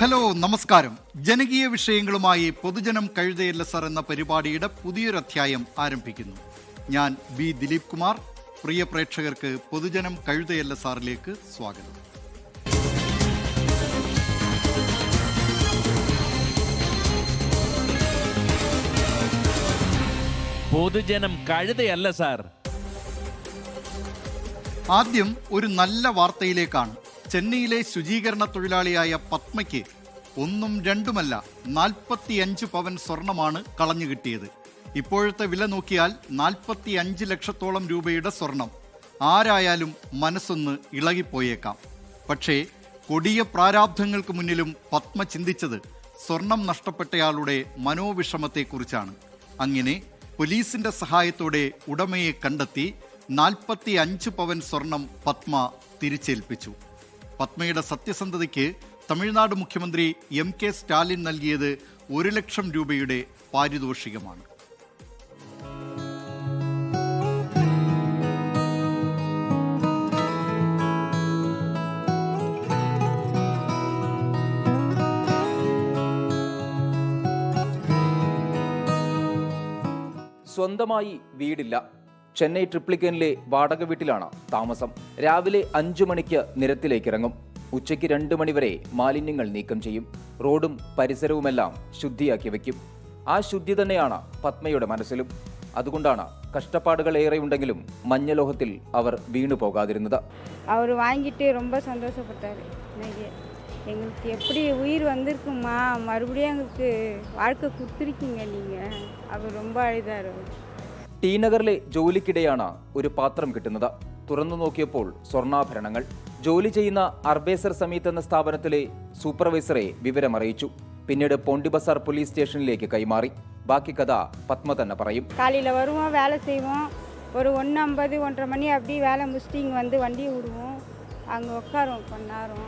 Hello നമസ്കാരം. ജനകീയ വിഷയങ്ങളുമായി പൊതുജനം കഴുതയല്ല സർ എന്ന പരിപാടിയുടെ പുതിയൊരു അധ്യായം ആരംഭിക്കുന്നു. ഞാൻ ബി ദിലീപ് കുമാർ പ്രിയ പ്രേക്ഷകർക്ക് പൊതുജനം കഴുതയല്ല സാറിലേക്ക് സ്വാഗതം. പൊതുജനം കഴുതയല്ല സാർ. ആദ്യം ഒരു നല്ല വാർത്തയിലേക്കാണ്. ചെന്നൈയിലെ ശുചീകരണ തൊഴിലാളിയായ പത്മയ്ക്ക് ഒന്നും രണ്ടുമല്ല നാൽപ്പത്തിയഞ്ച് പവൻ സ്വർണമാണ് കളഞ്ഞു കിട്ടിയത്. ഇപ്പോഴത്തെ വില നോക്കിയാൽ നാൽപ്പത്തി അഞ്ച് ലക്ഷത്തോളം രൂപയുടെ സ്വർണം. ആരായാലും മനസ്സൊന്ന് ഇളകിപ്പോയേക്കാം. പക്ഷേ കൊടിയ പ്രാരാബ്ധങ്ങൾക്ക് മുന്നിലും പത്മ ചിന്തിച്ചത് സ്വർണം നഷ്ടപ്പെട്ടയാളുടെ മനോവിഷമത്തെക്കുറിച്ചാണ്. അങ്ങനെ പോലീസിന്റെ സഹായത്തോടെ ഉടമയെ കണ്ടെത്തി നാൽപ്പത്തി അഞ്ച് പവൻ സ്വർണം പത്മ തിരിച്ചേൽപ്പിച്ചു. പത്മയുടെ സത്യസന്ധതയ്ക്ക് തമിഴ്നാട് മുഖ്യമന്ത്രി എം കെ സ്റ്റാലിൻ നൽകിയത് ഒരു ലക്ഷം രൂപയുടെ പാരിതോഷികമാണ്. സ്വന്തമായി വീടില്ല. ചെന്നൈ ട്രിപ്ലിക്കനിലെ വാടക വീട്ടിലാണ് താമസം രാവിലെ അഞ്ചു മണിക്ക് നിരത്തിലേക്ക് ഇറങ്ങും ഉച്ചയ്ക്ക് രണ്ട് മണിവരെ മാലിന്യങ്ങൾ നീക്കം ചെയ്യും റോഡും പരിസരവുമെല്ലാം ശുദ്ധിയാക്കി വെക്കും ആ ശുദ്ധി തന്നെയാണ് പത്മയുടെ മനസ്സിലും അതുകൊണ്ടാണ് കഷ്ടപ്പാടുകൾ ഏറെയുണ്ടെങ്കിലും മഞ്ഞലോഹത്തിൽ അവർ വീണു പോകാതിരുന്നത് அவர் வாங்கிட்டு ரொம்ப சந்தோஷப்பட்டார் இன்னைக்கு எங்களுக்கு எப்படி உயிர் வந்திருக்குமா மறுபடியும் எங்களுக்கு வாழ்க்கை கொடுத்துருக்கீங்க நீங்கள் அவர் ரொம்ப அழுதார் அவர் ടി നഗറിലെ ജോലിക്കിടെയാണ് ഒരു പാത്രം കിട്ടുന്നത് തുറന്നു നോക്കിയപ്പോൾ സ്വർണ്ണാഭരണങ്ങൾ ജോലി ചെയ്യുന്ന അർബേസർ സമീത് എന്ന സ്ഥാപനത്തിലെ സൂപ്പർവൈസറെ വിവരമറിയിച്ചു പിന്നീട് പോണ്ടി ബസാർ പോലീസ് സ്റ്റേഷനിലേക്ക് കൈമാറി ബാക്കി കഥ പത്മ തന്നെ പറയും காலையில் வருவோம் வேலை செய்வோம் ஒரு ஒன்று ஐம்பது ஒன்றரை மணி அப்படி வேலை முடிச்சுட்டு இங்கே வந்து வண்டியை விடுவோம் அங்கே உட்காருவோம் கொஞ்ச நேரம்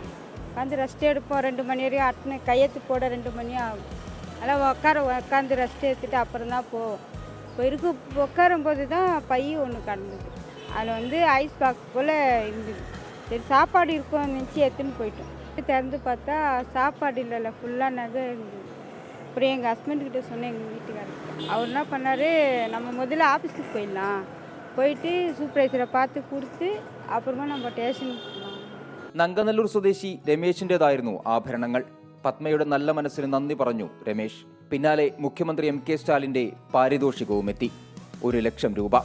வந்து ரெஸ்ட் எடுப்போம் ரெண்டு மணி வரையும் அட்டனை கையெழுத்து போட ரெண்டு மணி ஆகும் அதெல்லாம் உட்கார உட்காந்து ரெஸ்ட் எடுத்துட்டு அப்புறம் தான் போவோம் இப்போ இருக்கு உட்காரும் போது தான் பை ஒன்று கடந்தது அதில் வந்து ஐஸ் பாக்ஸ் போல் இருந்தது சரி சாப்பாடு இருக்கும் நினச்சி எடுத்துன்னு போயிட்டோம் திறந்து பார்த்தா சாப்பாடு இல்லைல்ல ஃபுல்லாக நகை இருந்தது அப்புறம் எங்கள் ஹஸ்பண்ட்கிட்ட சொன்னேன் எங்கள் வீட்டுக்காரருக்கு அவர் என்ன பண்ணார் நம்ம முதல்ல ஆஃபீஸுக்கு போயிடலாம் போயிட்டு சூப்பர்வைசரை பார்த்து கொடுத்து அப்புறமா நம்ம ஸ்டேஷனுக்கு போகலாம் നങ്കനല്ലൂർ സ്വദേശി രമേശിന്റേതായിരുന്നു ആഭരണങ്ങൾ പത്മയുടെ നല്ല മനസ്സിന് നന്ദി പറഞ്ഞു രമേശ് പിന്നാലെ മുഖ്യമന്ത്രി എം കെ സ്റ്റാലിന്റെ പാരിതോഷികവും എത്തി ഒരു ലക്ഷം രൂപ.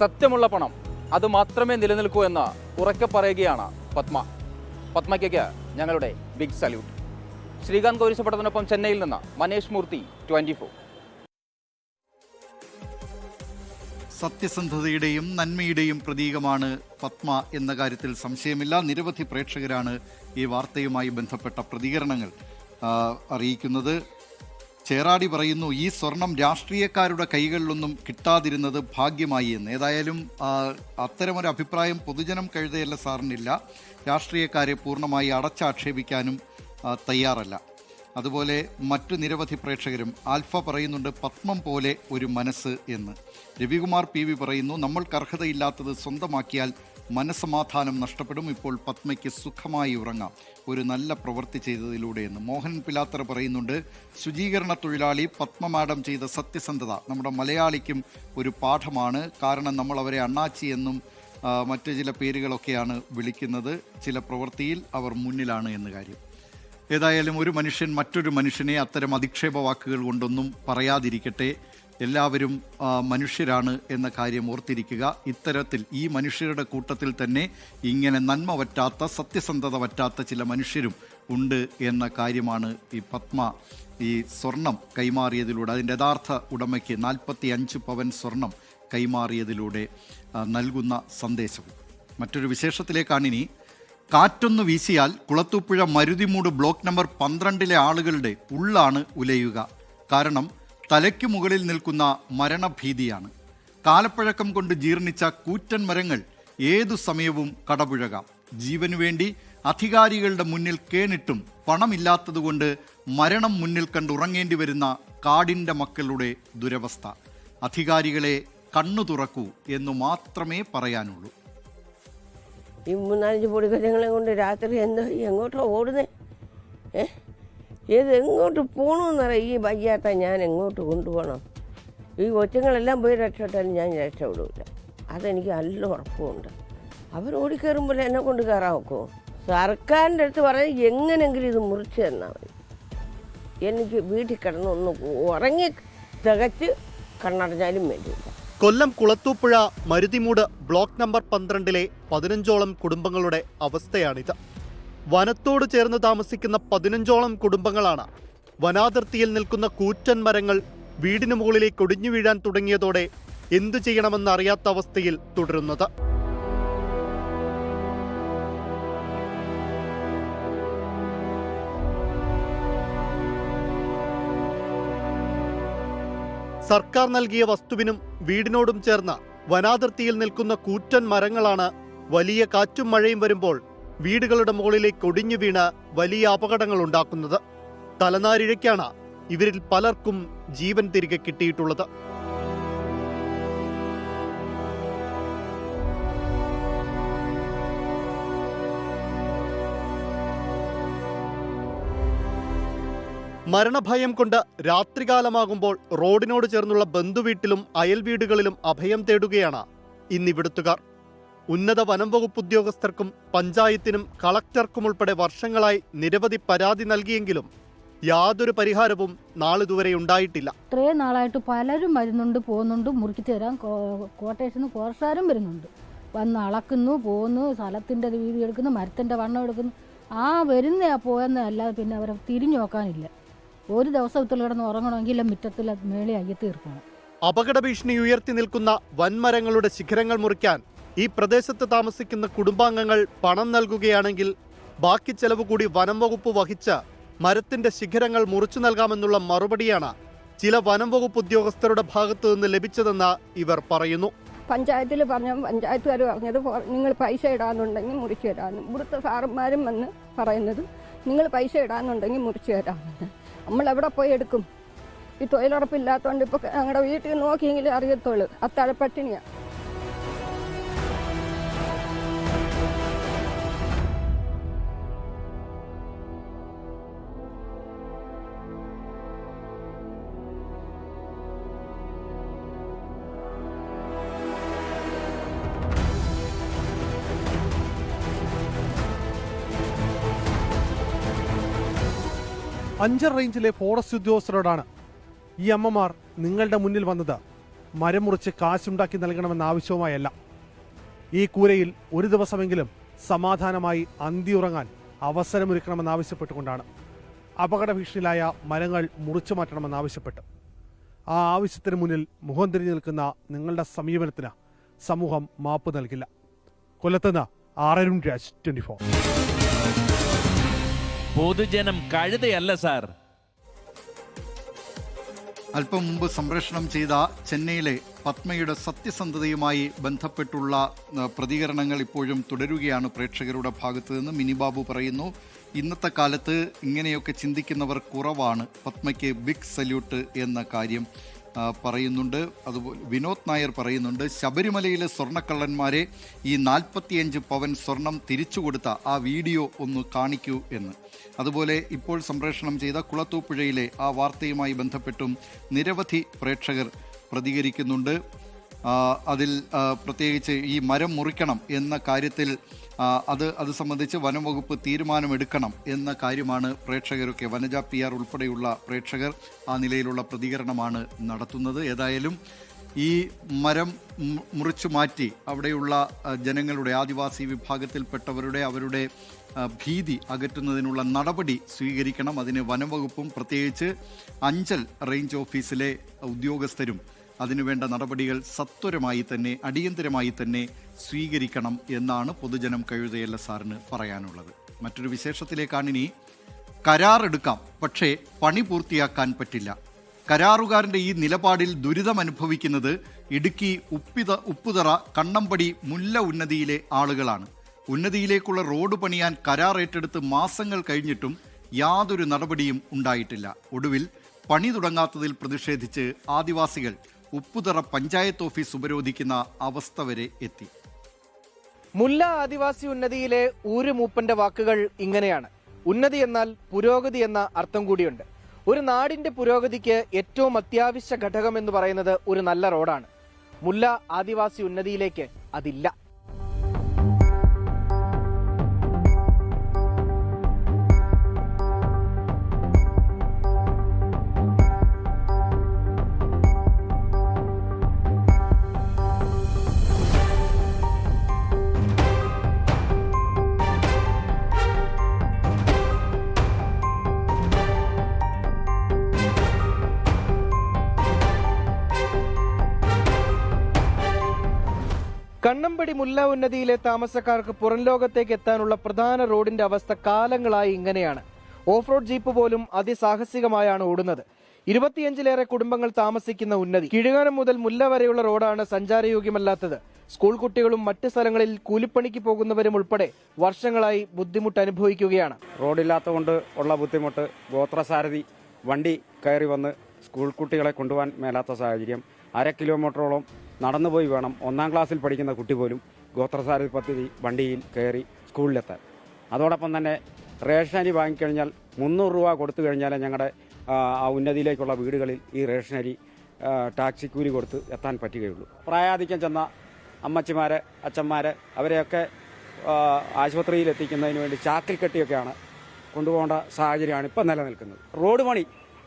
സത്യമുള്ള പണം. അത് മാത്രമേ നിലനിൽക്കൂ എന്ന് ഉറക്കെ പറയുകയാണ് പത്മ. പത്മയ്ക്ക് ഞങ്ങളുടെ ബിഗ് സല്യൂട്ട്. ശ്രീകാന്ത് കൗരിശപ്പട്ടത്തിനൊപ്പം ചെന്നൈയിൽ നിന്ന് മനേഷ് മൂർത്തി ട്വന്റി സത്യസന്ധതയുടെയും നന്മയുടെയും പ്രതീകമാണ് പത്മ എന്ന കാര്യത്തിൽ സംശയമില്ല. നിരവധി പ്രേക്ഷകരാണ് ഈ വാർത്തയുമായി ബന്ധപ്പെട്ട പ്രതികരണങ്ങൾ അറിയിക്കുന്നത്. ചേറാടി പറയുന്നു ഈ സ്വർണം രാഷ്ട്രീയക്കാരുടെ കൈകളിലൊന്നും കിട്ടാതിരുന്നത് ഭാഗ്യമായി. എന്ന് ഏതായാലും അത്തരമൊരു അഭിപ്രായം പൊതുജനം കഴുതയല്ല സാറിനില്ല. രാഷ്ട്രീയക്കാരെ പൂർണമായി അടച്ചാക്ഷേപിക്കാനും തയ്യാറല്ല. അതുപോലെ മറ്റു നിരവധി പ്രേക്ഷകരും ആൽഫ പറയുന്നുണ്ട് പത്മം പോലെ ഒരു മനസ്സ് എന്ന്. രവികുമാർ പി വി പറയുന്നു നമ്മൾക്ക് അർഹതയില്ലാത്തത് സ്വന്തമാക്കിയാൽ മനസ്സമാധാനം നഷ്ടപ്പെടും. ഇപ്പോൾ പത്മയ്ക്ക് സുഖമായി ഉറങ്ങാം. ഒരു നല്ല പ്രവൃത്തി ചെയ്തതിലൂടെ എന്ന്. മോഹൻ പിലാത്തർ പറയുന്നുണ്ട് ശുചീകരണ തൊഴിലാളി പത്മ മാഡം ചെയ്ത സത്യസന്ധത നമ്മുടെ മലയാളിക്കും ഒരു പാഠമാണ്. കാരണം നമ്മൾ അവരെ അണ്ണാച്ചി എന്നും മറ്റു ചില പേരുകളൊക്കെയാണ് വിളിക്കുന്നത്. ചില പ്രവൃത്തിയിൽ അവർ മുന്നിലാണ് എന്ന് കാര്യം. ഏതായാലും ഒരു മനുഷ്യൻ മറ്റൊരു മനുഷ്യനെ അത്തരം അധിക്ഷേപ വാക്കുകൾ കൊണ്ടൊന്നും പറയാതിരിക്കട്ടെ. എല്ലാവരും മനുഷ്യരാണ് എന്ന കാര്യം ഓർത്തിരിക്കുക. ഇത്തരത്തിൽ ഈ മനുഷ്യരുടെ കൂട്ടത്തിൽ തന്നെ ഇങ്ങനെ നന്മ പറ്റാത്ത സത്യസന്ധത പറ്റാത്ത ചില മനുഷ്യരും ഉണ്ട് എന്ന കാര്യമാണ് ഈ പത്മ ഈ സ്വർണം കൈമാറിയതിലൂടെ അതിന്റെ യഥാർത്ഥ ഉടമയ്ക്ക് നാൽപ്പത്തി അഞ്ച് പവൻ സ്വർണം കൈമാറിയതിലൂടെ നൽകുന്ന സന്ദേശവും മറ്റൊരു വിശേഷത്തിലേക്കാണിനി കാറ്റൊന്ന് വീശിയാൽ കുളത്തൂപ്പുഴ മരുതിമൂട് ബ്ലോക്ക് നമ്പർ പന്ത്രണ്ടിലെ ആളുകളുടെ ഉള്ളാണ് ഉലയുക. കാരണം തലയ്ക്കു മുകളിൽ നിൽക്കുന്ന മരണഭീതിയാണ്. കാലപ്പഴക്കം കൊണ്ട് ജീർണിച്ച കൂറ്റൻ മരങ്ങൾ ഏതു സമയവും കടപുഴകാം. ജീവനു വേണ്ടി അധികാരികളുടെ മുന്നിൽ കേണിട്ടും പണമില്ലാത്തതുകൊണ്ട് മരണം മുന്നിൽ കണ്ടുറങ്ങേണ്ടി വരുന്ന കാടിന്റെ മക്കളുടെ ദുരവസ്ഥ. അധികാരികളെ കണ്ണു തുറക്കൂ എന്നു മാത്രമേ പറയാനുള്ളൂ. ഈ മൂന്നാലഞ്ച് പൊടിക്കറ്റങ്ങളെ കൊണ്ട് രാത്രി എന്തോ എങ്ങോട്ടാ ഓടുന്നേ? ഏ? ഏത് എങ്ങോട്ട് പോകണമെന്നറിയാം ഈ വയ്യാത്ത ഞാൻ എങ്ങോട്ട് കൊണ്ടുപോകണം? ഈ കൊച്ചുങ്ങളെല്ലാം പോയി രക്ഷപ്പെട്ടാലും ഞാൻ രക്ഷപ്പെടില്ല അതെനിക്ക് നല്ല ഉറപ്പുണ്ട്. അവർ ഓടിക്കയറുമ്പോൾ എന്നെ കൊണ്ട് കയറാൻ നോക്കുമോ സർക്കാരിന്റെ അടുത്ത് പറഞ്ഞാൽ എങ്ങനെങ്കിലും ഇത് മുറിച്ച് തന്നാൽ മതി. എനിക്ക് വീട്ടിൽ കിടന്നൊന്ന് ഉറങ്ങി തികച്ച് കണ്ണടഞ്ഞാലും വേണ്ടിയില്ല. കൊല്ലം കുളത്തൂപ്പുഴ മരുതിമൂട് ബ്ലോക്ക് നമ്പർ പന്ത്രണ്ടിലെ പതിനഞ്ചോളം കുടുംബങ്ങളുടെ അവസ്ഥയാണിത്. വനത്തോട് ചേർന്ന് താമസിക്കുന്ന പതിനഞ്ചോളം കുടുംബങ്ങളാണ് വനാതിർത്തിയിൽ നിൽക്കുന്ന കൂറ്റൻ മരങ്ങൾ വീടിനു മുകളിലേക്ക് ഒടിഞ്ഞു വീഴാൻ തുടങ്ങിയതോടെ എന്തു ചെയ്യണമെന്നറിയാത്ത അവസ്ഥയിൽ തുടരുന്നത്. സർക്കാർ നൽകിയ വസ്തുവിനും വീടിനോടും ചേർന്ന വനാതിർത്തിയിൽ നിൽക്കുന്ന കൂറ്റൻ മരങ്ങളാണ് വലിയ കാറ്റും മഴയും വരുമ്പോൾ വീടുകളുടെ മുകളിലേക്ക് ഒടിഞ്ഞു വീണ് വലിയ അപകടങ്ങൾ ഉണ്ടാക്കുന്നത്. തലനാരിഴയ്ക്കാണ് ഇവരിൽ പലർക്കും ജീവൻ തിരികെ കിട്ടിയിട്ടുള്ളത്. മരണഭയം കൊണ്ട് രാത്രികാലമാകുമ്പോൾ റോഡിനോട് ചേർന്നുള്ള ബന്ധുവീട്ടിലും അയൽ വീടുകളിലും അഭയം തേടുകയാണ് ഇന്നിവിടുത്തുകാർ. ഉന്നത വനം വകുപ്പ് ഉദ്യോഗസ്ഥർക്കും പഞ്ചായത്തിനും കളക്ടർക്കും ഉൾപ്പെടെ വർഷങ്ങളായി നിരവധി പരാതി നൽകിയെങ്കിലും യാതൊരു പരിഹാരവും നാളിതുവരെ ഉണ്ടായിട്ടില്ല. ഇത്രയും നാളായിട്ട് പലരും വരുന്നുണ്ട് പോകുന്നുണ്ട് മുറുക്കി തരാൻ കോട്ടേഷന് കുറച്ചാരും വരുന്നുണ്ട്. വന്ന് അളക്കുന്നു പോകുന്നു സ്ഥലത്തിന്റെ വീതി എടുക്കുന്നു മരത്തിന്റെ വണ്ണം എടുക്കുന്നു. ആ വരുന്ന പോയെന്നല്ലാതെ പിന്നെ അവരെ തിരിഞ്ഞു നോക്കാനില്ല. ഒരു ദിവസം ഇത്തിരി കിടന്ന് ഉറങ്ങണമെങ്കിൽ മുറ്റത്തിൽ മേളി അയ്യത്ത് തീർക്കണം. അപകട ഭീഷണി ഉയർത്തി നിൽക്കുന്ന വൻമരങ്ങളുടെ ശിഖരങ്ങൾ മുറിക്കാൻ ഈ പ്രദേശത്ത് താമസിക്കുന്ന കുടുംബാംഗങ്ങൾ പണം നൽകുകയാണെങ്കിൽ ബാക്കി ചെലവ് കൂടി വനം വകുപ്പ് വഹിച്ച മരത്തിന്റെ ശിഖരങ്ങൾ മുറിച്ചു നൽകാമെന്നുള്ള മറുപടിയാണ് ചില വനം വകുപ്പ് ഉദ്യോഗസ്ഥരുടെ ഭാഗത്തു നിന്ന് ലഭിച്ചതെന്ന് ഇവർ പറയുന്നു. പഞ്ചായത്തിൽ പറഞ്ഞ പഞ്ചായത്തുകാർ പറഞ്ഞത് നിങ്ങൾ പൈസ ഇടാന്നുണ്ടെങ്കിൽ മുറിച്ചു തരാമെന്ന്. ഇവിടുത്തെ സാറന്മാരും വന്ന് പറയുന്നത് നിങ്ങൾ പൈസ ഇടാന്നുണ്ടെങ്കിൽ മുറിച്ചു തരാമെന്ന്. നമ്മൾ എവിടെ പോയി എടുക്കും? ഈ തൊഴിലുറപ്പില്ലാത്തതുകൊണ്ട് ഇപ്പോൾ ഞങ്ങളുടെ വീട്ടിൽ നോക്കിയെങ്കിലേ അറിയത്തുള്ളൂ. അത്താഴപ്പട്ടിണിയാണ് അഞ്ചൽ റേഞ്ചിലെ ഫോറസ്റ്റ് ഉദ്യോഗസ്ഥരോടാണ് ഈ അമ്മമാർ നിങ്ങളുടെ മുന്നിൽ വന്നത്. മരം മുറിച്ച് കാശുണ്ടാക്കി നൽകണമെന്ന ആവശ്യവുമായല്ല. ഈ കൂരയിൽ ഒരു ദിവസമെങ്കിലും സമാധാനമായി അന്തിയുറങ്ങാൻ അവസരമൊരുക്കണമെന്നാവശ്യപ്പെട്ടുകൊണ്ടാണ് അപകട ഭീഷണിയിലായ മരങ്ങൾ മുറിച്ചു മാറ്റണമെന്നാവശ്യപ്പെട്ട് ആ ആവശ്യത്തിന് മുന്നിൽ മുഖം തിരിഞ്ഞു നിൽക്കുന്ന നിങ്ങളുടെ സമീപനത്തിന് സമൂഹം മാപ്പ് നൽകില്ല. കൊല്ലത്തുനിന്ന് ആറരുൺ രാജ് ട്വന്റി ഫോർ. പൊതുജനം കഴുതയല്ല സാർ. അല്പം മുമ്പ് സംപ്രേഷണം ചെയ്ത ചെന്നൈയിലെ പത്മയുടെ സത്യസന്ധതയുമായി ബന്ധപ്പെട്ടുള്ള പ്രതികരണങ്ങൾ ഇപ്പോഴും തുടരുകയാണ് പ്രേക്ഷകരുടെ ഭാഗത്തു നിന്ന് മിനിബാബു പറയുന്നു ഇന്നത്തെ കാലത്ത് ഇങ്ങനെയൊക്കെ ചിന്തിക്കുന്നവർ കുറവാണ്. പത്മയ്ക്ക് ബിഗ് സല്യൂട്ട് എന്ന കാര്യം പറയുന്നുണ്ട്. അതുപോലെ വിനോദ് നായർ പറയുന്നുണ്ട് ശബരിമലയിലെ സ്വർണക്കള്ളന്മാരെ ഈ നാൽപ്പത്തിയഞ്ച് പവൻ സ്വർണം തിരിച്ചു കൊടുത്ത ആ വീഡിയോ ഒന്ന് കാണിക്കൂ എന്ന്. അതുപോലെ ഇപ്പോൾ സംപ്രേഷണം ചെയ്ത കുളത്തൂപ്പുഴയിലെ ആ വാർത്തയുമായി ബന്ധപ്പെട്ടും നിരവധി പ്രേക്ഷകർ പ്രതികരിക്കുന്നുണ്ട്. അതിൽ പ്രത്യേകിച്ച് ഈ മരം മുറിക്കണം എന്ന കാര്യത്തിൽ അത് അത് സംബന്ധിച്ച് വനം വകുപ്പ് തീരുമാനമെടുക്കണം എന്ന കാര്യമാണ് പ്രേക്ഷകരൊക്കെ വനജ പി ആർ ഉൾപ്പെടെയുള്ള പ്രേക്ഷകർ ആ നിലയിലുള്ള പ്രതികരണമാണ് നടത്തുന്നത്. ഏതായാലും ഈ മരം മുറിച്ചു മാറ്റി അവിടെയുള്ള ജനങ്ങളുടെ ആദിവാസി വിഭാഗത്തിൽപ്പെട്ടവരുടെ അവരുടെ ഭീതി അകറ്റുന്നതിനുള്ള നടപടി സ്വീകരിക്കണം. അതിന് വനംവകുപ്പും പ്രത്യേകിച്ച് അഞ്ചൽ റേഞ്ച് ഓഫീസിലെ ഉദ്യോഗസ്ഥരും അതിനുവേണ്ട നടപടികൾ സത്വരമായി തന്നെ അടിയന്തരമായി തന്നെ സ്വീകരിക്കണം എന്നാണ് പൊതുജനം കഴുതയല്ല സാറിന് പറയാനുള്ളത്. മറ്റൊരു വിശേഷത്തിലേക്കാണ് ഇനി കരാറെടുക്കാം പക്ഷേ പണി പൂർത്തിയാക്കാൻ പറ്റില്ല. കരാറുകാരന്റെ ഈ നിലപാടിൽ ദുരിതം അനുഭവിക്കുന്നത് ഇടുക്കി ഉപ്പിത ഉപ്പുതറ കണ്ണമ്പടി മുല്ല ഉന്നതിയിലെ ആളുകളാണ്. ഉന്നതിയിലേക്കുള്ള റോഡ് പണിയാൻ കരാർ ഏറ്റെടുത്ത് മാസങ്ങൾ കഴിഞ്ഞിട്ടും യാതൊരു നടപടിയും ഉണ്ടായിട്ടില്ല. ഒടുവിൽ പണി തുടങ്ങാത്തതിൽ പ്രതിഷേധിച്ച് ആദിവാസികൾ ഉപ്പുതറ പഞ്ചായത്ത് ഓഫീസ് ഉപരോധിക്കുന്ന അവസ്ഥ വരെ എത്തി. മുല്ല ആദിവാസി ഉന്നതിയിലെ ഊര് മൂപ്പന്റെ വാക്കുകൾ ഇങ്ങനെയാണ്. ഉന്നതി എന്നാൽ പുരോഗതി എന്ന അർത്ഥം കൂടിയുണ്ട്. ഒരു നാടിന്റെ പുരോഗതിക്ക് ഏറ്റവും അത്യാവശ്യ ഘടകം എന്ന് പറയുന്നത് ഒരു നല്ല റോഡാണ്. മുല്ല ആദിവാസി ഉന്നതിയിലേക്ക് അതില്ല. കണ്ണമ്പടി മുല്ല ഉന്നതിയിലെ താമസക്കാർക്ക് പുറം ലോകത്തേക്ക് എത്താനുള്ള പ്രധാന റോഡിന്റെ അവസ്ഥ കാലങ്ങളായി ഇങ്ങനെയാണ്. ഓഫ് റോഡ് ജീപ്പ് പോലും അതിസാഹസികമായാണ് ഓടുന്നത്. ഇരുപത്തിയഞ്ചിലേറെ കുടുംബങ്ങൾ താമസിക്കുന്ന ഉന്നതി. കിഴുകാനം മുതൽ മുല്ല വരെയുള്ള റോഡാണ് സഞ്ചാരയോഗ്യമല്ലാത്തത്. സ്കൂൾ കുട്ടികളും മറ്റ് സ്ഥലങ്ങളിൽ കൂലിപ്പണിക്ക് പോകുന്നവരും ഉൾപ്പെടെ വർഷങ്ങളായി ബുദ്ധിമുട്ട് അനുഭവിക്കുകയാണ്. റോഡില്ലാത്തതുകൊണ്ട് ഉള്ള ബുദ്ധിമുട്ട് ഗോത്രസാരഥി വണ്ടി കയറി വന്ന് സ്കൂൾ കുട്ടികളെ കൊണ്ടുപോകാൻ മേലാത്ത സാഹചര്യം. അര കിലോമീറ്ററോളം നടന്നുപോയി വേണം ഒന്നാം ക്ലാസ്സിൽ പഠിക്കുന്ന കുട്ടി പോലും ഗോത്രസാരഥി പദ്ധതി വണ്ടിയിൽ കയറി സ്കൂളിലെത്താൻ. അതോടൊപ്പം തന്നെ റേഷൻ അരി വാങ്ങിക്കഴിഞ്ഞാൽ മുന്നൂറ് രൂപ കൊടുത്തു കഴിഞ്ഞാൽ ഞങ്ങളുടെ ഉന്നതിയിലേക്കുള്ള വീടുകളിൽ ഈ റേഷൻ അരി ടാക്സി കൂലി കൊടുത്ത് എത്താൻ പറ്റുകയുള്ളൂ. പ്രായാധിക്യം ചെന്ന അമ്മച്ചിമാർ അച്ഛന്മാർ അവരെയൊക്കെ ആശുപത്രിയിൽ എത്തിക്കുന്നതിന് വേണ്ടി ചാക്കിൽ കെട്ടിയൊക്കെയാണ് കൊണ്ടുപോകേണ്ട സാഹചര്യമാണ് ഇപ്പം നിലനിൽക്കുന്നത്. റോഡ് പണി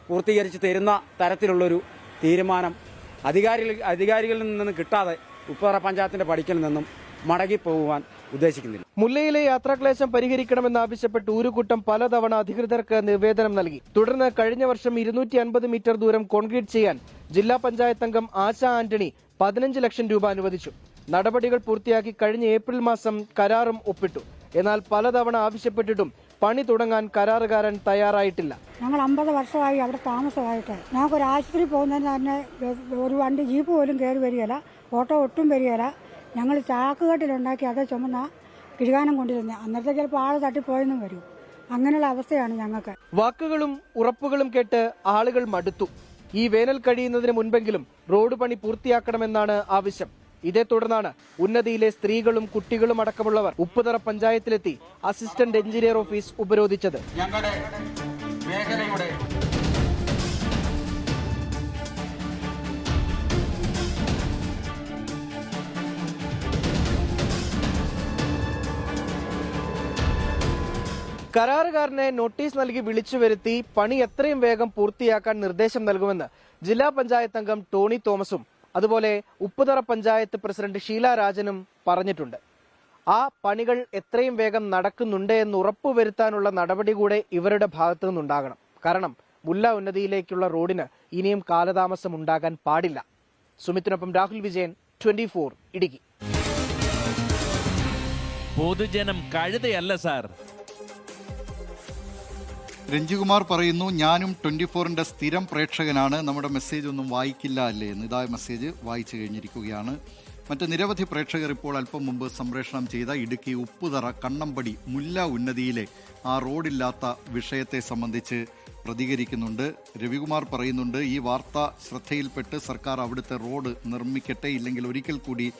പൂർത്തീകരിച്ച് തരുന്ന തരത്തിലുള്ളൊരു തീരുമാനം അധികാരികൾ അധികാരികളിൽ നിന്ന് കിട്ടാതെ ഉപ്പുതറ പഞ്ചായത്തിന്റെ പടിക്കൽ നിന്നും മടങ്ങി മടങ്ങിപ്പോകുവാൻ ഉദ്ദേശിക്കുന്നില്ല. മുല്ലയിലെ യാത്രാക്ലേശം പരിഹരിക്കണമെന്നാവശ്യപ്പെട്ട് ഊരുകൂട്ടം പലതവണ അധികൃതർക്ക് നിവേദനം നൽകി. തുടർന്ന് കഴിഞ്ഞ വർഷം ഇരുന്നൂറ്റി അൻപത് മീറ്റർ ദൂരം കോൺക്രീറ്റ് ചെയ്യാൻ ജില്ലാ പഞ്ചായത്ത് അംഗം ആശ ആന്റണി പതിനഞ്ച് ലക്ഷം രൂപ അനുവദിച്ചു. നടപടികൾ പൂർത്തിയാക്കി കഴിഞ്ഞ ഏപ്രിൽ മാസം കരാറും ഒപ്പിട്ടു. എന്നാൽ പലതവണ ആവശ്യപ്പെട്ടിട്ടും പണി തുടങ്ങാൻ കരാറുകാരൻ തയ്യാറായിട്ടില്ല. ഞങ്ങൾ അമ്പത് വർഷമായി അവിടെ താമസമായിട്ട്. ഞങ്ങൾക്ക് ഒരു ആശുപത്രി പോകുന്നതിന് തന്നെ ഒരു വണ്ടി ജീപ്പ് പോലും കയറി വരികയില്ല. ഓട്ടോ ഒട്ടും വരികയില്ല. ഞങ്ങൾ ചാക്കുകെട്ടിലുണ്ടാക്കി അതേ ചുമന്ന കിഴുകാനം കൊണ്ടിരുന്നത് അന്നത്തെ ചിലപ്പോൾ ആൾ തട്ടിപ്പോയെന്നും വരും. അങ്ങനെയുള്ള അവസ്ഥയാണ് ഞങ്ങൾക്ക്. വാക്കുകളും ഉറപ്പുകളും കേട്ട് ആളുകൾ മടുത്തു. ഈ വേനൽ കഴിയുന്നതിന് മുൻപെങ്കിലും റോഡ് പണി പൂർത്തിയാക്കണമെന്നാണ് ആവശ്യം. ഇതേ തുടർന്നാണ് ഉന്നതിയിലെ സ്ത്രീകളും കുട്ടികളും അടക്കമുള്ളവർ ഉപ്പുതറ പഞ്ചായത്തിലെത്തി അസിസ്റ്റന്റ് എഞ്ചിനീയർ ഓഫീസ് ഉപരോധിച്ചത്. ഞങ്ങളുടെ മേഖലയുടെ കരാറുകാരനെ നോട്ടീസ് നൽകി വിളിച്ചു വരുത്തി പണി എത്രയും വേഗം പൂർത്തിയാക്കാൻ നിർദ്ദേശം നൽകുമെന്ന് ജില്ലാ പഞ്ചായത്ത് അംഗം ടോണി തോമസും അതുപോലെ ഉപ്പുതറ പഞ്ചായത്ത് പ്രസിഡന്റ് ഷീല രാജനും പറഞ്ഞിട്ടുണ്ട്. ആ പണികൾ എത്രയും വേഗം നടക്കുന്നുണ്ട് എന്ന് ഉറപ്പുവരുത്താനുള്ള നടപടി കൂടെ ഇവരുടെ ഭാഗത്തു നിന്നുണ്ടാകണം. കാരണം മുല്ല ഉന്നതിയിലേക്കുള്ള റോഡിന് ഇനിയും കാലതാമസം ഉണ്ടാകാൻ പാടില്ല. സുമിത്തിനൊപ്പം രാഹുൽ വിജയൻ ട്വന്റി ഇടുക്കി. പൊതുജനം കഴുതയല്ല സാർ. രഞ്ജികുമാർ പറയുന്നു ഞാനും ട്വന്റി ഫോറിന്റെ സ്ഥിരം പ്രേക്ഷകനാണ്. നമ്മുടെ മെസ്സേജ് ഒന്നും വായിക്കില്ല അല്ലേ? എന്ന് ഇതായ മെസ്സേജ് വായിച്ചു കഴിഞ്ഞിരിക്കുകയാണ്. മറ്റ് നിരവധി പ്രേക്ഷകർ ഇപ്പോൾ അല്പം മുമ്പ് സംപ്രേഷണം ചെയ്ത ഇടുക്കി ഉപ്പുതറ കണ്ണമ്പടി മുല്ല ഉന്നതിയിലെ ആ റോഡില്ലാത്ത വിഷയത്തെ സംബന്ധിച്ച് പ്രതികരിക്കുന്നുണ്ട്. രവികുമാർ പറയുന്നുണ്ട് ഈ വാർത്ത ശ്രദ്ധയിൽപ്പെട്ട് സർക്കാർ അവിടുത്തെ റോഡ് നിർമ്മിക്കട്ടെ ഇല്ലെങ്കിൽ ഒരിക്കൽ കൂടി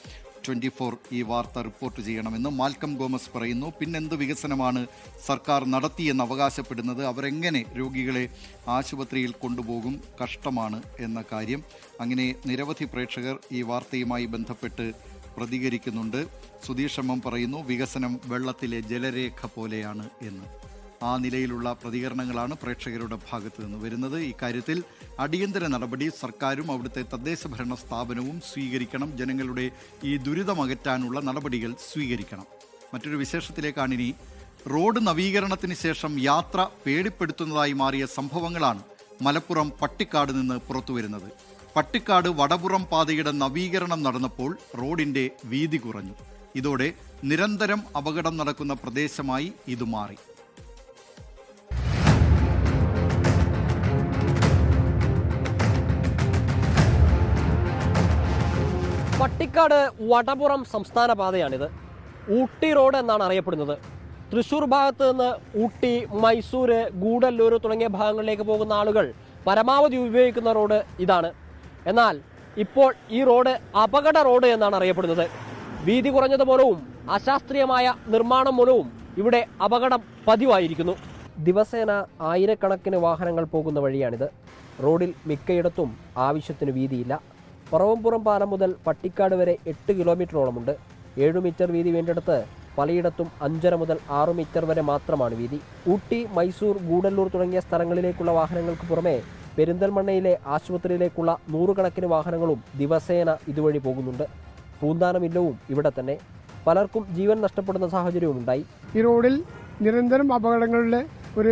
ട്വന്റി ഫോർ ഈ വാർത്ത റിപ്പോർട്ട് ചെയ്യണമെന്ന് മാൽക്കം ഗോമസ് പറയുന്നു. പിന്നെന്ത് വികസനമാണ് സർക്കാർ നടത്തിയെന്ന് അവകാശപ്പെടുന്നത്? അവരെങ്ങനെ രോഗികളെ ആശുപത്രിയിൽ കൊണ്ടുപോകും? കഷ്ടമാണ് എന്ന കാര്യം. അങ്ങനെ നിരവധി പ്രേക്ഷകർ ഈ വാർത്തയുമായി ബന്ധപ്പെട്ട് പ്രതികരിക്കുന്നുണ്ട്. സുധീഷമ്മം പറയുന്നു വികസനം വെള്ളത്തിലെ ജലരേഖ പോലെയാണ് എന്ന്. ആ നിലയിലുള്ള പ്രതികരണങ്ങളാണ് പ്രേക്ഷകരുടെ ഭാഗത്ത് നിന്ന് വരുന്നത്. ഇക്കാര്യത്തിൽ അടിയന്തര നടപടി സർക്കാരും അവിടുത്തെ തദ്ദേശ ഭരണ സ്ഥാപനവും സ്വീകരിക്കണം. ജനങ്ങളുടെ ഈ ദുരിതമകറ്റാനുള്ള നടപടികൾ സ്വീകരിക്കണം. മറ്റൊരു വിശേഷത്തിലേക്കാണ് ഇനി റോഡ് നവീകരണത്തിന് ശേഷം യാത്ര പേടിപ്പെടുത്തുന്നതായി മാറിയ സംഭവങ്ങളാണ് മലപ്പുറം പട്ടിക്കാട് നിന്ന് പുറത്തുവരുന്നത് പട്ടിക്കാട് വടപുറം പാതയുടെ നവീകരണം നടന്നപ്പോൾ റോഡിന്റെ വീതി കുറഞ്ഞു. ഇതോടെ നിരന്തരം അപകടം നടക്കുന്ന പ്രദേശമായി ഇത് മാറി. പട്ടിക്കാട് വടപുറം സംസ്ഥാന പാതയാണിത്. ഊട്ടി റോഡ് എന്നാണ് അറിയപ്പെടുന്നത്. തൃശ്ശൂർ ഭാഗത്ത് നിന്ന് ഊട്ടി മൈസൂർ ഗൂഡല്ലൂർ തുടങ്ങിയ ഭാഗങ്ങളിലേക്ക് പോകുന്ന ആളുകൾ പരമാവധി ഉപയോഗിക്കുന്ന റോഡ് ഇതാണ്. എന്നാൽ ഇപ്പോൾ ഈ റോഡ് അപകട റോഡ് എന്നാണ് അറിയപ്പെടുന്നത്. വീതി കുറഞ്ഞത് മൂലവും അശാസ്ത്രീയമായ നിർമ്മാണം മൂലവും ഇവിടെ അപകടം പതിവായിരിക്കുന്നു. ദിവസേന ആയിരക്കണക്കിന് വാഹനങ്ങൾ പോകുന്ന വഴിയാണിത്. റോഡിൽ മിക്കയിടത്തും ആവശ്യത്തിന് വീതിയില്ല. പറവമ്പുറം പാലം മുതൽ പട്ടിക്കാട് വരെ എട്ട് കിലോമീറ്ററോളമുണ്ട്. ഏഴു മീറ്റർ വീതി വേണ്ടിടത്ത് പലയിടത്തും അഞ്ചര മുതൽ ആറു മീറ്റർ വരെ മാത്രമാണ് വീതി. ഊട്ടി മൈസൂർ ഗൂഡല്ലൂർ തുടങ്ങിയ സ്ഥലങ്ങളിലേക്കുള്ള വാഹനങ്ങൾക്ക് പുറമെ പെരിന്തൽമണ്ണയിലെ ആശുപത്രിയിലേക്കുള്ള നൂറുകണക്കിന് വാഹനങ്ങളും ദിവസേന ഇതുവഴി പോകുന്നുണ്ട്. പൂന്താനമില്ലവും ഇവിടെ തന്നെ. പലർക്കും ജീവൻ നഷ്ടപ്പെടുന്ന സാഹചര്യവും ഉണ്ടായി ഈ റോഡിൽ നിരന്തരം അപകടങ്ങളുടെ ഒരു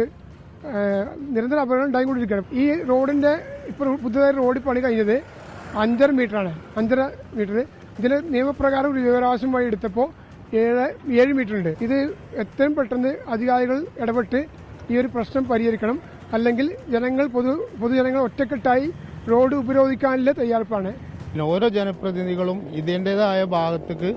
നിരന്തര അപകടം ഉണ്ടായിക്കൊണ്ടിരിക്കുകയാണ്. ഈ റോഡിന്റെ ഇപ്പോൾ പുതുതായി റോഡ് പണി കഴിഞ്ഞത് അഞ്ചര മീറ്ററാണ് അഞ്ചര മീറ്റർ ഇതിൽ നിയമപ്രകാരം വിവരാവകാശം വഴി എടുത്തപ്പോൾ ഏഴ് ഏഴ് മീറ്റർ ഉണ്ട്. ഇത് എത്രയും പെട്ടെന്ന് അധികാരികൾ ഇടപെട്ട് ഈ ഒരു പ്രശ്നം പരിഹരിക്കണം. അല്ലെങ്കിൽ ജനങ്ങൾ പൊതു പൊതുജനങ്ങൾ ഒറ്റക്കെട്ടായി റോഡ് ഉപരോധിക്കാനുള്ള തയ്യാറെടുപ്പാണ്. പിന്നെ ഓരോ ജനപ്രതിനിധികളും ഇതിന്റെതായ ഭാഗത്തേക്ക്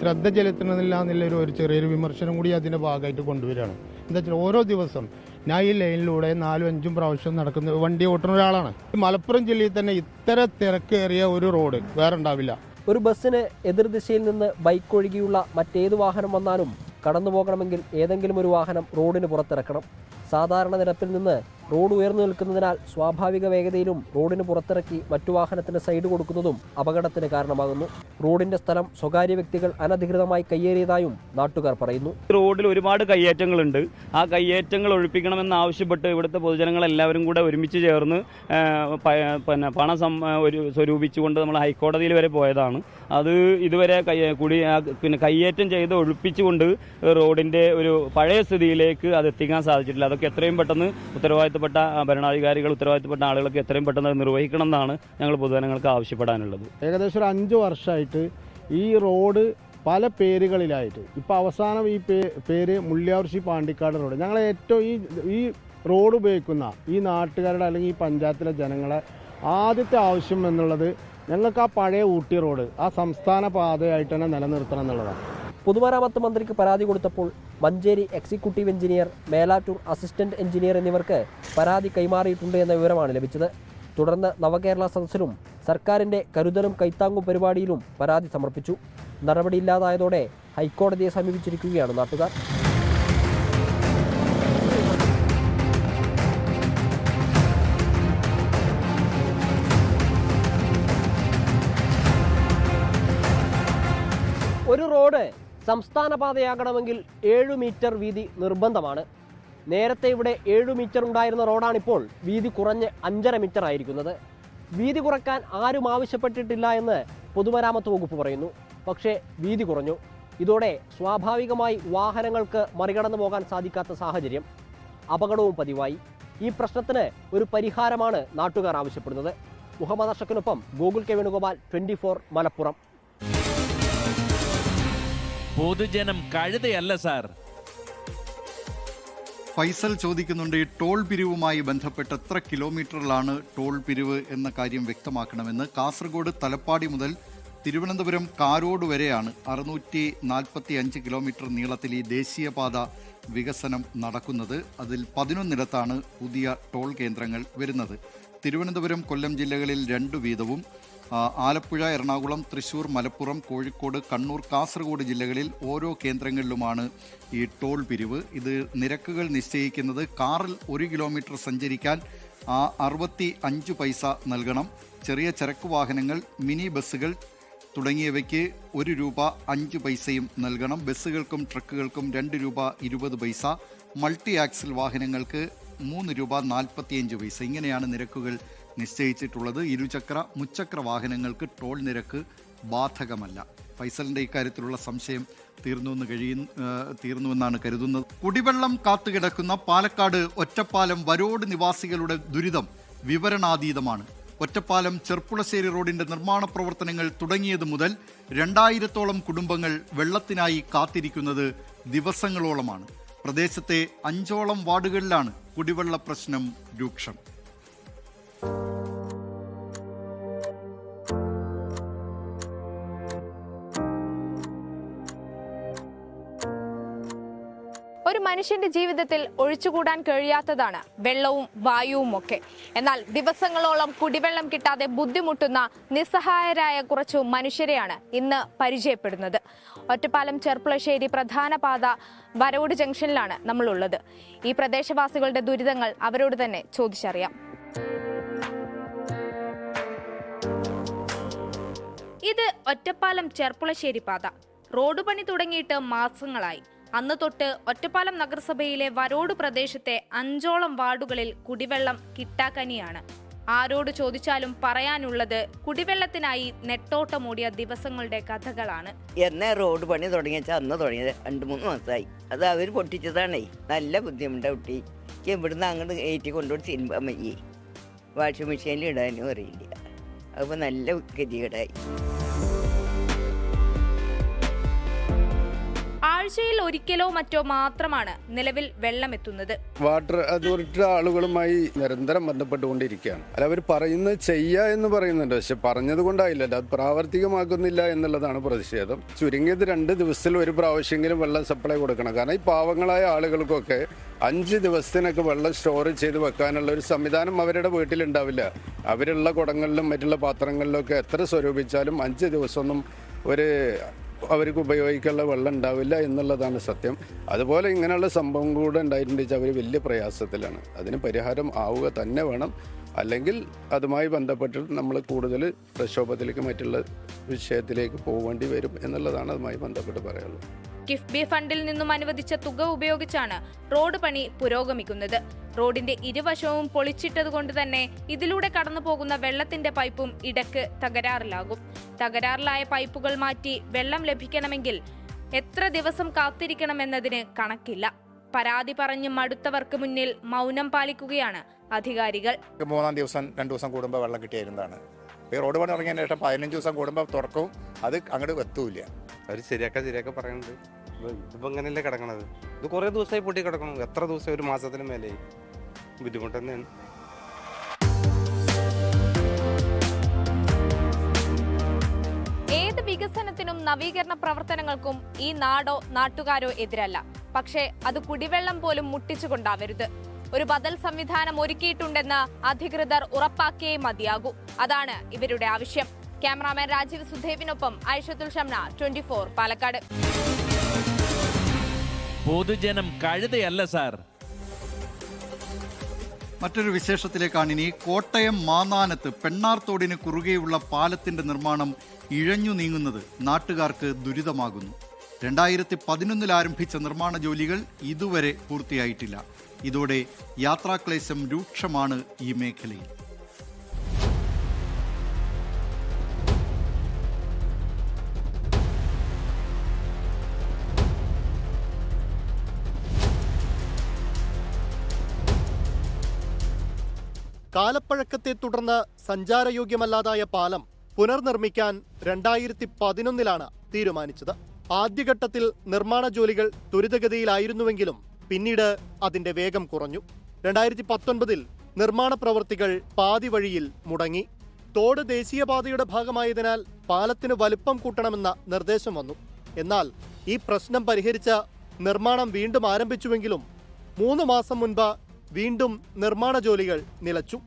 ശ്രദ്ധ ചെലുത്തണമെന്നില്ല എന്നുള്ളൊരു ഒരു ചെറിയൊരു വിമർശനം കൂടി അതിന്റെ ഭാഗമായിട്ട് കൊണ്ടുവരികയാണ്. എന്താ വെച്ചാൽ ഓരോ ദിവസം ഞാൻ ഈ ലൈനിലൂടെ നാലും അഞ്ചും പ്രാവശ്യം നടക്കുന്ന വണ്ടി ഓട്ടുന്ന ഒരാളാണ്. മലപ്പുറം ജില്ലയിൽ തന്നെ ഇത്ര തിരക്കേറിയ ഒരു റോഡ് വേറെ ഉണ്ടാവില്ല. ഒരു ബസ്സിന് എതിർദിശയിൽ നിന്ന് ബൈക്ക് ഒഴികെയുള്ള മറ്റേത് വാഹനം വന്നാലും കടന്നു പോകണമെങ്കിൽ ഏതെങ്കിലും ഒരു വാഹനം റോഡിന് പുറത്തിറക്കണം. സാധാരണ നിരപ്പിൽ നിന്ന് റോഡ് ഉയർന്നു നിൽക്കുന്നതിനാൽ സ്വാഭാവിക വേഗതയിലും റോഡിന് പുറത്തിറക്കി മറ്റു വാഹനത്തിന് സൈഡ് കൊടുക്കുന്നതും അപകടത്തിന് കാരണമാകുന്നു. റോഡിന്റെ സ്ഥലം സ്വകാര്യ വ്യക്തികൾ അനധികൃതമായി കയ്യേറിയതായും നാട്ടുകാർ പറയുന്നു. റോഡിൽ ഒരുപാട് കയ്യേറ്റങ്ങളുണ്ട്. ആ കയ്യേറ്റങ്ങൾ ഒഴിപ്പിക്കണമെന്ന് ആവശ്യപ്പെട്ട് ഇവിടുത്തെ പൊതുജനങ്ങൾ എല്ലാവരും കൂടെ ഒരുമിച്ച് ചേർന്ന് പിന്നെ പണം ഒരു സ്വരൂപിച്ചുകൊണ്ട് നമ്മൾ ഹൈക്കോടതിയിൽ വരെ പോയതാണ്. അത് ഇതുവരെ കൂടി പിന്നെ കയ്യേറ്റം ചെയ്ത് ഒഴിപ്പിച്ചുകൊണ്ട് റോഡിന്റെ ഒരു പഴയ സ്ഥിതിയിലേക്ക് അത് എത്തിക്കാൻ സാധിച്ചിട്ടില്ല. അതൊക്കെ എത്രയും പെട്ടെന്ന് ഉത്തരവാദിത്തപ്പെട്ട ഭരണാധികാരികൾ ഉത്തരവാദിത്തപ്പെട്ട ആളുകളൊക്കെ എത്രയും പെട്ടെന്ന് നിർവഹിക്കണം എന്നാണ് ഞങ്ങൾ പൊതുജനങ്ങൾക്ക് ആവശ്യപ്പെടാനുള്ളത്. ഏകദേശം ഒരു അഞ്ച് വർഷമായിട്ട് ഈ റോഡ് പല പേരുകളിലായിട്ട്. ഇപ്പോൾ അവസാനം ഈ പേര് മുള്ളിയാവർശി പാണ്ടിക്കാട് റോഡ്. ഞങ്ങൾ ഏറ്റവും ഈ ഈ റോഡ് ഉപയോഗിക്കുന്ന ഈ നാട്ടുകാരുടെ അല്ലെങ്കിൽ ഈ പഞ്ചായത്തിലെ ജനങ്ങളെ ആദ്യത്തെ ആവശ്യം എന്നുള്ളത് ഞങ്ങൾക്ക് ആ പഴയ ഊട്ടി റോഡ് ആ സംസ്ഥാന പാതയായിട്ട് തന്നെ നിലനിർത്തണം എന്നുള്ളതാണ്. പൊതുമരാമത്ത് മന്ത്രിക്ക് പരാതി കൊടുത്തപ്പോൾ Manjeri executive engineer Melattur assistant engineer എന്നിവർക്ക് പരാതി കൈമാറിയിട്ടുണ്ട് എന്ന വിവരമാണ് ലഭിച്ചത്. തുടർന്ന് നവകേരള സദസ്സിലും സർക്കാരിന്റെ കരുതലും കൈത്താങ്ങും പരിപാടിയിലും പരാതി സമർപ്പിച്ചു. നടപടിയില്ലാതായതോടെ ഹൈക്കോടതിയെ സമീപിച്ചിരിക്കുകയാണ് നാട്ടുകാർ. ഒരു റോഡ് സംസ്ഥാന പാതയാകണമെങ്കിൽ ഏഴ് മീറ്റർ വീതി നിർബന്ധമാണ്. നേരത്തെ ഇവിടെ ഏഴ് മീറ്റർ ഉണ്ടായിരുന്ന റോഡാണിപ്പോൾ വീതി കുറഞ്ഞ് അഞ്ചര മീറ്റർ ആയിരിക്കുന്നത്. വീതി കുറയ്ക്കാൻ ആരും ആവശ്യപ്പെട്ടിട്ടില്ല എന്ന് പൊതുമരാമത്ത് വകുപ്പ് പറയുന്നു. പക്ഷേ വീതി കുറഞ്ഞു. ഇതോടെ സ്വാഭാവികമായി വാഹനങ്ങൾക്ക് മറികടന്നു പോകാൻ സാധിക്കാത്ത സാഹചര്യം അപകടവും പതിവായി. ഈ പ്രശ്നത്തിന് ഒരു പരിഹാരമാണ് നാട്ടുകാർ ആവശ്യപ്പെടുന്നത്. മുഹമ്മദ് അഷക്കിനൊപ്പം ഗോകുൽ കെ വേണുഗോപാൽ ട്വന്റി മലപ്പുറം. പൊതുജനം കഴുതയല്ല സാർ. ഫൈസൽ ചോദിക്കുന്നുണ്ട് ഈ ടോൾ പിരിവുമായി ബന്ധപ്പെട്ട് എത്ര കിലോമീറ്ററിലാണ് ടോൾ പിരിവ് എന്ന കാര്യം വ്യക്തമാക്കണമെന്ന്. കാസർഗോഡ് തലപ്പാടി മുതൽ തിരുവനന്തപുരം കാരോട് വരെയാണ് അറുന്നൂറ്റി നാൽപ്പത്തി അഞ്ച് കിലോമീറ്റർ നീളത്തിൽ ഈ ദേശീയപാത വികസനം നടക്കുന്നത്. അതിൽ പതിനൊന്നിടത്താണ് പുതിയ ടോൾ കേന്ദ്രങ്ങൾ വരുന്നത്. തിരുവനന്തപുരം കൊല്ലം ജില്ലകളിൽ രണ്ട് വീതവും. ആലപ്പുഴ എറണാകുളം തൃശൂർ മലപ്പുറം കോഴിക്കോട് കണ്ണൂർ കാസർഗോഡ് ജില്ലകളിൽ ഓരോ കേന്ദ്രങ്ങളിലുമാണ് ഈ ടോൾ പിരിവ്. ഇത് നിരക്കുകൾ നിശ്ചയിക്കുന്നത് കാറിൽ ഒരു കിലോമീറ്റർ സഞ്ചരിക്കാൻ അറുപത്തി അഞ്ച് പൈസ നൽകണം. ചെറിയ ചരക്ക് വാഹനങ്ങൾ മിനി ബസ്സുകൾ തുടങ്ങിയവയ്ക്ക് ഒരു രൂപ അഞ്ച് പൈസയും നൽകണം. ബസ്സുകൾക്കും ട്രക്കുകൾക്കും രണ്ട് രൂപ ഇരുപത് പൈസ. മൾട്ടി ആക്സിൽ വാഹനങ്ങൾക്ക് മൂന്ന് രൂപ നാൽപ്പത്തിയഞ്ച് പൈസ. ഇങ്ങനെയാണ് നിരക്കുകൾ നിശ്ചയിച്ചിട്ടുള്ളത് ഇരുചക്ര മുച്ചക്ര വാഹനങ്ങൾക്ക് ടോൾ നിരക്ക് ബാധകമല്ല. ഫൈസലിന്റെ ഇക്കാര്യത്തിലുള്ള സംശയം തീർന്നുവെന്ന് കഴിയുന്ന തീർന്നുവെന്നാണ് കരുതുന്നത്. കുടിവെള്ളം കാത്തുകിടക്കുന്ന പാലക്കാട് ഒറ്റപ്പാലം വരോട് നിവാസികളുടെ ദുരിതം വിവരണാതീതമാണ്. ഒറ്റപ്പാലം ചെർപ്പുളശ്ശേരി റോഡിന്റെ നിർമ്മാണ പ്രവർത്തനങ്ങൾ തുടങ്ങിയത് മുതൽ രണ്ടായിരത്തോളം കുടുംബങ്ങൾ വെള്ളത്തിനായി കാത്തിരിക്കുന്നത് ദിവസങ്ങളോളമാണ്. പ്രദേശത്തെ അഞ്ചോളം വാർഡുകളിലാണ് കുടിവെള്ള പ്രശ്നം രൂക്ഷം. മനുഷ്യന്റെ ജീവിതത്തിൽ ഒഴിച്ചുകൂടാൻ കഴിയാത്തതാണ് വെള്ളവും വായുവും ഒക്കെ. എന്നാൽ ദിവസങ്ങളോളം കുടിവെള്ളം കിട്ടാതെ ബുദ്ധിമുട്ടുന്ന നിസ്സഹായരായ കുറച്ചു മനുഷ്യരെയാണ് ഇന്ന് പരിചയപ്പെടുന്നത്. ഒറ്റപ്പാലം ചെർപ്പുളശ്ശേരി പ്രധാന പാത വരോട് ജംഗ്ഷനിലാണ് നമ്മളുള്ളത്. ഈ പ്രദേശവാസികളുടെ ദുരിതങ്ങൾ അവരോട് തന്നെ ചോദിച്ചറിയാം. ഇത് ഒറ്റപ്പാലം ചെർപ്പുളശ്ശേരി പാത. റോഡ് പണി തുടങ്ങിയിട്ട് മാസങ്ങളായി. അന്ന് തൊട്ട് ഒറ്റപ്പാലം നഗരസഭയിലെ വരോട് പ്രദേശത്തെ അഞ്ചോളം വാർഡുകളിൽ കുടിവെള്ളം കിട്ടാക്കനിയാണ്. ആരോട് ചോദിച്ചാലും പറയാനുള്ളത് കുടിവെള്ളത്തിനായി നെട്ടോട്ടമോടിയ ദിവസങ്ങളുടെ കഥകളാണ്. എന്നെ റോഡ് പണി തുടങ്ങിയ അന്ന് തുടങ്ങിയത് രണ്ട് മൂന്ന് മാസമായി അത് അവർ പൊട്ടിച്ചതാണേ. നല്ല ബുദ്ധിമുട്ട് കുട്ടി. ഇവിടുന്ന് അങ്ങോട്ട് ഏറ്റി കൊണ്ടുപോയി സിനിമ വയ്യേ വാഷിംഗ് മെഷീനിൽ ഇടാനും അറിയില്ല. അപ്പോൾ നല്ല ഗതികേടായി. ആഴ്ചയിൽ ഒരിക്കലോ മറ്റോ മാത്രമാണ് നിലവിൽ വെള്ളം എത്തുന്നത് വാട്ടർ അതോറിറ്റിയുടെ ആളുകളുമായി നിരന്തരം ബന്ധപ്പെട്ടുകൊണ്ടിരിക്കുകയാണ്. അല്ല അവർ പറയുന്നത് ചെയ്യുക എന്ന് പറയുന്നുണ്ട്. പക്ഷെ പറഞ്ഞത് കൊണ്ടായില്ലല്ലോ അത് പ്രാവർത്തികമാക്കുന്നില്ല എന്നുള്ളതാണ് പ്രതിഷേധം. ചുരുങ്ങിയത് രണ്ട് ദിവസത്തിൽ ഒരു പ്രാവശ്യമെങ്കിലും വെള്ളം സപ്ലൈ കൊടുക്കണം. കാരണം ഈ പാവങ്ങളായ ആളുകൾക്കൊക്കെ അഞ്ച് ദിവസത്തിനൊക്കെ വെള്ളം സ്റ്റോർ ചെയ്ത് വെക്കാനുള്ള ഒരു സംവിധാനം അവരുടെ വീട്ടിലുണ്ടാവില്ല. അവരുള്ള കുടങ്ങളിലും മറ്റുള്ള പാത്രങ്ങളിലൊക്കെ എത്ര സ്വരൂപിച്ചാലും അഞ്ച് ദിവസമൊന്നും ഒരു അവർക്ക് ഉപയോഗിക്കാനുള്ള വെള്ളം ഉണ്ടാവില്ല എന്നുള്ളതാണ് സത്യം. അതുപോലെ ഇങ്ങനെയുള്ള സംഭവം കൂടെ ഉണ്ടായിട്ടുണ്ടെങ്കിൽ അവർ വലിയ പ്രയാസത്തിലാണ്. അതിന് പരിഹാരം ആവുക തന്നെ വേണം. അല്ലെങ്കിൽ അതുമായി ബന്ധപ്പെട്ട് നമ്മൾ കൂടുതൽ പ്രക്ഷോഭത്തിലേക്ക് മറ്റുള്ള വിഷയത്തിലേക്ക് പോകേണ്ടി വരും എന്നുള്ളതാണ് അതുമായി ബന്ധപ്പെട്ട് പറയാനുള്ളത്. കിഫ്ബി ഫണ്ടിൽ നിന്നും അനുവദിച്ച തുക ഉപയോഗിച്ചാണ് റോഡ് പണി പുരോഗമിക്കുന്നത്. റോഡിന്റെ ഇരുവശവും പൊളിച്ചിട്ടതുകൊണ്ട് തന്നെ ഇതിലൂടെ കടന്നു പോകുന്ന വെള്ളത്തിന്റെ പൈപ്പും ഇടയ്ക്ക് തകരാറിലാകും. തകരാറിലായ പൈപ്പുകൾ മാറ്റി വെള്ളം ലഭിക്കണമെങ്കിൽ എത്ര ദിവസം കാത്തിരിക്കണമെന്നതിന് കണക്കില്ല. പരാതി പറഞ്ഞ് മടുത്തവർക്ക് മുന്നിൽ മൗനം പാലിക്കുകയാണ് അധികാരികൾ. മൂന്നാം ദിവസം രണ്ടു ദിവസം കൂടുമ്പോൾ വെള്ളം കിട്ടിയിരുന്നതാണ് ഈ റോഡ് പണി തുടങ്ങിയതിന് ശേഷം പതിനഞ്ച് ദിവസം കൂടുമ്പോൾ തുറക്കും. അത് അങ്ങോട്ട് എത്തൂല അവർ ശരിയാക്കാൻ ശരിയാക്കാൻ പറയുന്നുണ്ട് ഇതിപ്പോൾ ഇതിപ്പോ ഇങ്ങനെയല്ലേ കിടക്കണത്? ഇത് കുറേ ദിവസമായി പൊട്ടി കിടക്കണം. എത്ര ദിവസം ഒരു മാസത്തിന് മേലെ. ബുദ്ധിമുട്ട് തന്നെയാണ്. ഏത് വികസനത്തിനും നവീകരണ പ്രവർത്തനങ്ങൾക്കും ഈ നാടോ നാട്ടുകാരോ എതിരല്ല. പക്ഷേ അത് കുടിവെള്ളം പോലും മുട്ടിച്ചുകൊണ്ടാവരുത്. ഒരു ബദൽ സംവിധാനം ഒരുക്കിയിട്ടുണ്ടെന്ന് അധികൃതർ ഉറപ്പാക്കിയേ മതിയാകൂ. അതാണ് ഇവരുടെ ആവശ്യം. ക്യാമറാമാൻ രാജീവ് സുധേവിനൊപ്പം ഐഷത്തുൽ ഷംന ട്വന്റി ഫോർ പാലക്കാട്. പൊതുജനം കഴുതയല്ല സാർ. മറ്റൊരു വിശേഷത്തിലേക്കാണ് ഇനി കോട്ടയം മാന്നാനത്ത് പെണ്ണാർത്തോടിന് കുറുകെയുള്ള പാലത്തിന്റെ നിർമ്മാണം ഇഴഞ്ഞു നീങ്ങുന്നത് നാട്ടുകാർക്ക് ദുരിതമാകുന്നു. രണ്ടായിരത്തി പതിനൊന്നിൽ ആരംഭിച്ച നിർമ്മാണ ജോലികൾ ഇതുവരെ പൂർത്തിയായിട്ടില്ല. ഇതോടെ യാത്രാക്ലേശം രൂക്ഷമാണ് ഈ മേഖലയിൽ. കാലപ്പഴക്കത്തെ തുടർന്ന് സഞ്ചാരയോഗ്യമല്ലാതായ പാലം പുനർനിർമ്മിക്കാൻ രണ്ടായിരത്തി പതിനൊന്നിലാണ് തീരുമാനിച്ചത്. ആദ്യഘട്ടത്തിൽ നിർമ്മാണ ജോലികൾ ത്വരിതഗതിയിലായിരുന്നുവെങ്കിലും പിന്നീട് അതിന്റെ വേഗം കുറഞ്ഞു. രണ്ടായിരത്തി പത്തൊൻപതിൽ നിർമ്മാണ പ്രവൃത്തികൾ പാതി വഴിയിൽ മുടങ്ങി. തോട് ദേശീയപാതയുടെ ഭാഗമായതിനാൽ പാലത്തിന് വലുപ്പം കൂട്ടണമെന്ന നിർദ്ദേശം വന്നു. എന്നാൽ ഈ പ്രശ്നം പരിഹരിച്ച നിർമ്മാണം വീണ്ടും ആരംഭിച്ചുവെങ്കിലും മൂന്ന് മാസം മുൻപ് വീണ്ടും നിർമ്മാണ ജോലികൾ നിലച്ചു.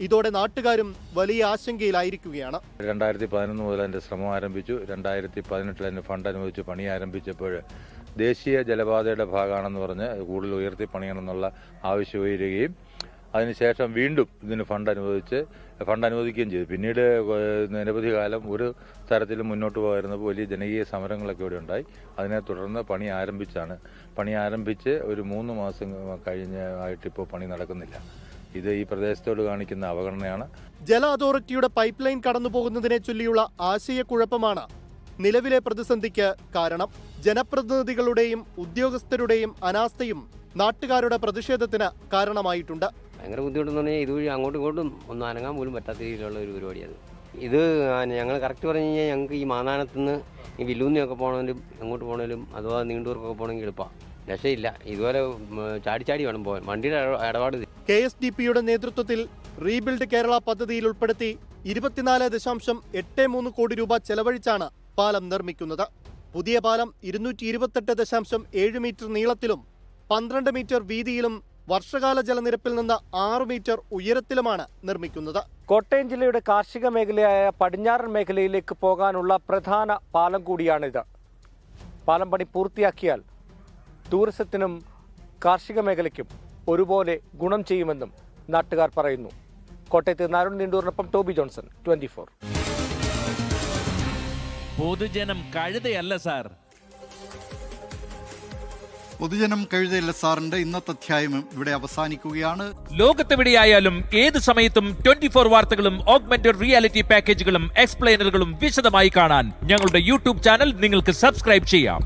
ഇതോടെ നാട്ടുകാരും വലിയ ആശങ്കയിലായിരിക്കുകയാണ്. രണ്ടായിരത്തി പതിനൊന്ന് മുതൽ അതിന്റെ ശ്രമം ആരംഭിച്ചു. രണ്ടായിരത്തി പതിനെട്ടിൽ അതിന് ഫണ്ട് അനുവദിച്ച് പണി ആരംഭിച്ചപ്പോൾ ദേശീയ ജലപാതയുടെ ഭാഗമാണെന്ന് പറഞ്ഞ് കൂടുതൽ ഉയർത്തി പണിയണമെന്നുള്ള ആവശ്യം ഉയരുകയും അതിനുശേഷം വീണ്ടും ഇതിന് ഫണ്ട് അനുവദിച്ച് ഫണ്ട് അനുവദിക്കുകയും ചെയ്തു. പിന്നീട് നിരവധി കാലം ഒരു തരത്തിലും മുന്നോട്ട് പോകാതിരുന്നപ്പോൾ വലിയ ജനകീയ സമരങ്ങളൊക്കെ ഇവിടെ ഉണ്ടായി. അതിനെ തുടർന്ന് പണി ആരംഭിച്ചാണ്. പണി ആരംഭിച്ച് ഒരു മൂന്ന് മാസം കഴിഞ്ഞ ആയിട്ടിപ്പോൾ പണി നടക്കുന്നില്ല. ഇത് ഈ പ്രദേശത്തോട് കാണിക്കുന്ന അവഗണനയാണ്. ജല അതോറിറ്റിയുടെ പൈപ്പ് ലൈൻ കടന്നു പോകുന്നതിനെ ചൊല്ലിയുള്ള ആശയക്കുഴപ്പമാണ് നിലവിലെ പ്രതിസന്ധിക്ക് കാരണം ജനപ്രതിനിധികളുടെയും ഉദ്യോഗസ്ഥരുടെയും അനാസ്ഥയും നാട്ടുകാരുടെ പ്രതിഷേധത്തിന് കാരണമായിട്ടുണ്ട്. ഭയങ്കര ബുദ്ധിമുട്ടെന്ന് പറഞ്ഞാൽ ഇതുവഴി അങ്ങോട്ടും ഇങ്ങോട്ടും ഒന്നും അനങ്ങാൻ പോലും പറ്റാത്ത രീതിയിലുള്ള ഒരു പരിപാടിയാണ് ഇത് ഞങ്ങൾ കറക്റ്റ് പറഞ്ഞു കഴിഞ്ഞാൽ ഞങ്ങൾക്ക് ഈ മാനാനത്ത് നിന്ന് ഈ വില്ലൂന്നിയൊക്കെ പോകണമെങ്കിലും എങ്ങോട്ട് പോകണമെങ്കിലും അഥവാ നീണ്ടൂർക്കൊക്കെ പോകണമെങ്കിൽ എളുപ്പമാണ് രക്ഷയില്ല. ഇതുപോലെ ചാടി ചാടി വേണം പോകാൻ വണ്ടിയുടെ ഇട- ഇടപാട് കെ എസ് ഡി പിയുടെ നേതൃത്വത്തിൽ റീബിൽഡ് കേരള പദ്ധതിയിൽ ഉൾപ്പെടുത്തി ഇരുപത്തിനാല് ദശാംശം എട്ട് മൂന്ന് കോടി രൂപ ചെലവഴിച്ചാണ് പാലം നിർമ്മിക്കുന്നത്. പുതിയ പാലം ഇരുന്നൂറ്റി ഇരുപത്തെട്ട് ദശാംശം ഏഴ് മീറ്റർ നീളത്തിലും പന്ത്രണ്ട് മീറ്റർ വീതിയിലും വർഷകാല ജലനിരപ്പിൽ നിന്ന് ആറ് മീറ്റർ ഉയരത്തിലുമാണ് നിർമ്മിക്കുന്നത്. കോട്ടയം ജില്ലയുടെ കാർഷിക മേഖലയായ പടിഞ്ഞാറൻ മേഖലയിലേക്ക് പോകാനുള്ള പ്രധാന പാലം കൂടിയാണിത്. പാലം പണി പൂർത്തിയാക്കിയാൽ ടൂറിസത്തിനും കാർഷിക മേഖലയ്ക്കും ഒരുപോലെ ഗുണം ചെയ്യുമെന്നും നാട്ടുകാർ പറയുന്നു. കോട്ടയത്ത് നാരുൺ നീണ്ടൂറിനൊപ്പം ടോബി ജോൺസൺ ട്വന്റി പൊതുജനം കഴുതയല്ല സാർ. പൊതുജനം കഴുതയല്ല സാറിന്റെ ഇന്നത്തെ അധ്യായം ഇവിടെ അവസാനിക്കുകയാണ്. ലോകത്തെവിടെയായാലും ഏത് സമയത്തും ട്വന്റി ഫോർ വാർത്തകളും ഓഗ്മെന്റഡ് റിയാലിറ്റി പാക്കേജുകളും എക്സ്പ്ലെയിനറുകളും വിശദമായി കാണാൻ ഞങ്ങളുടെ യൂട്യൂബ് ചാനൽ നിങ്ങൾക്ക് സബ്സ്ക്രൈബ് ചെയ്യാം.